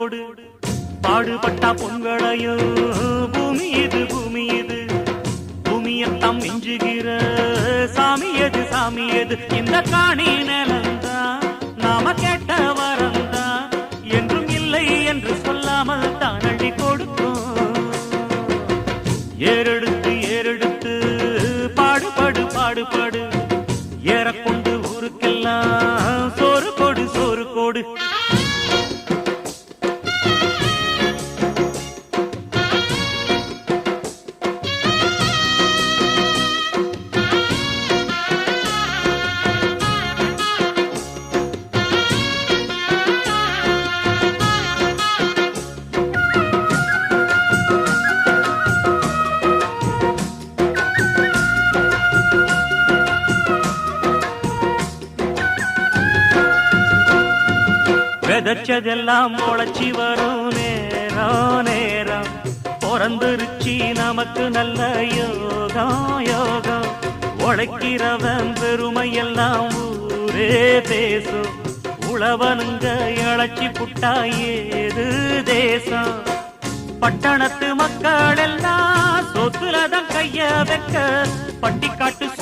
பாடுபட்டா பொங்கலையோ? பூமி இது பூமி இது. பூமியத்தம் மிஞ்சுகிற சாமி எது சாமி எது? இந்த காணி நிலந்தான் நாம கேட்ட வரந்தான் என்றும் இல்லை என்று சொல்லாமல் தான் அள்ளி கொடுக்கும் ஏறெடுத்து ஏறெடுத்து பாடுபாடு பாடுபாடு ஏறக்கொண்டு விதைச்சதெல்லாம் முளைச்சி வரும் நேரம் நேரம் பிறந்துருச்சி நமக்கு நல்ல யோகம் யோகம். உழைக்கிறவன் பெருமையெல்லாம் ஊரே பேசும் உழவனுங்க இழைச்சி புட்டா ஏது தேசம்? பட்டணத்து மக்கள் எல்லாம் சொத்துலதான் கைய வைக்க. பட்டிக்காட்டு